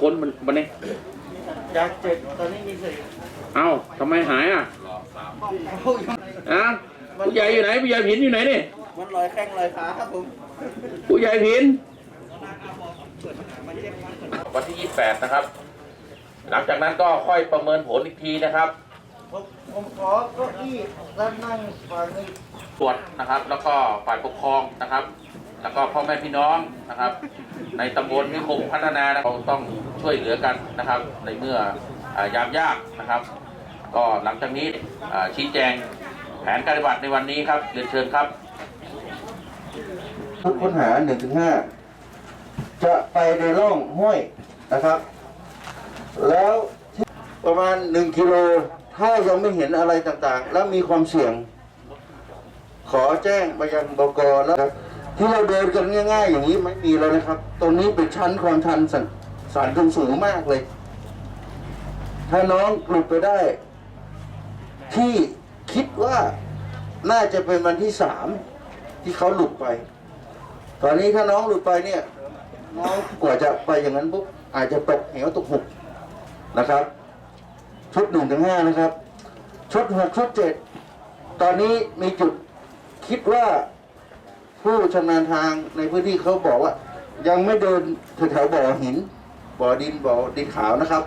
คนมันมันเนี่ยยาเจ็ดตอนนี้มีสี่เอ้าทำไมหายอะอะผู้ใหญ่อยู่ไหนผู้ใหญ่ผินอยู่ไหนนี่มันลอยแข้งลอยขาครับผมผู้ใหญ่ผินวันที่ 28 นะครับ หลังจากนั้นก็ค่อยประเมินผลอีกทีนะครับ ผมผมขอเก้าอี้แล้วนั่งฝั่งนี้ตรวจนะครับ แล้วก็ฝ่ายปกครองนะครับ แล้วก็พ่อแม่พี่น้องนะครับ ในตำบลนิคมพัฒนาเราต้องช่วยเหลือกันนะครับ ในเมื่ออยามยากนะครับ ก็หลังจากนี้ชี้แจงแผนการปฏิบัติในวันนี้ครับเรียนเชิญครับชุดค้นหาหนึ่งถึงห้าจะไปในร่องห้วยนะครับ แล้วประมาณหนึ่งกิโล ถ้ายังไม่เห็นอะไรต่างๆ แล้วมีความเสี่ยง ขอแจ้งไปยังบกแล้ว ที่เราเดินกันง่าย ๆ อย่างนี้ไม่มีแล้วนะครับ ตรงนี้เป็นชั้นความชันสันสารสูงสูงมากเลย ถ้าน้องหลุดไปได้ ที่คิดว่าน่าจะเป็นวันที่สามที่เขาหลุดไป ตอนนี้ถ้าน้องหลุดไปเนี่ย น้องกว่าจะไปอย่างนั้นปุ๊บอาจจะตกเหวตกหุบนะครับ ชุดหนึ่งถึงห้านะครับ ชุดหกชุดเจ็ดตอนนี้มีจุดคิดว่า ผู้ชำนาญทางในพื้นที่เขาบอกว่า ยังไม่เดินแถวๆบ่อหิน บ่อดินบ่อดินขาวนะครับ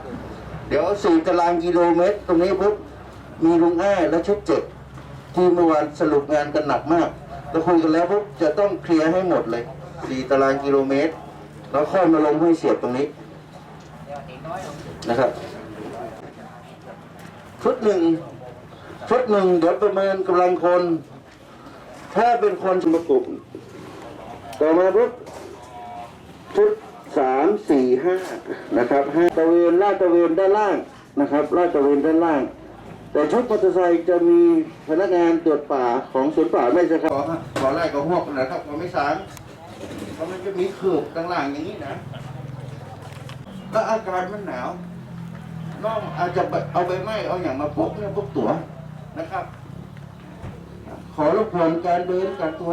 เดี๋ยวสี่ตารางกิโลเมตร ตรงนี้ปุ๊บมีลุงอ้ายและชุดเจ็ดที่เมื่อวานสรุปงานกันหนักมากเราคุยกันแล้วปุ๊บจะต้องเคลียร์ให้หมดเลยสี่ตารางกิโลเมตรแล้วค่อยมาลงให้เสียบตรงนี้นะครับชุดหนึ่งชุดหนึ่งเดี๋ยวประเมินกำลังคน ถ้าเป็นคนประกบต่อมาปุ๊บชุดสามสี่ห้านะครับห้าตะเวนลาดตะเวนด้านล่างนะครับลาดตะเวนด้านล่าง แต่ชุดมอเตอร์ไซค์จะมีพนักงานตรวจป่าของสวนป่าไม่ใช่ครับขอไล่กับพวกนะครับขอไม่สางเพราะมันจะมีเขือบด้านล่างอย่างนี้นะแล้วอากาศมันหนาวน้องอาจจะเอาใบไม้เอาอย่างมาพกเนี่ยพกตั๋วนะครับ ขอรบกวนการเดินการตรว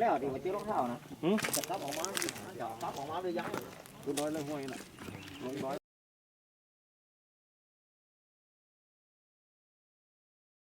แล้วดีมาตีรองเท้านะจะกลับออกมาจะกลับออกมาหรือยังคุณน้อยเลยห้วยน่ะ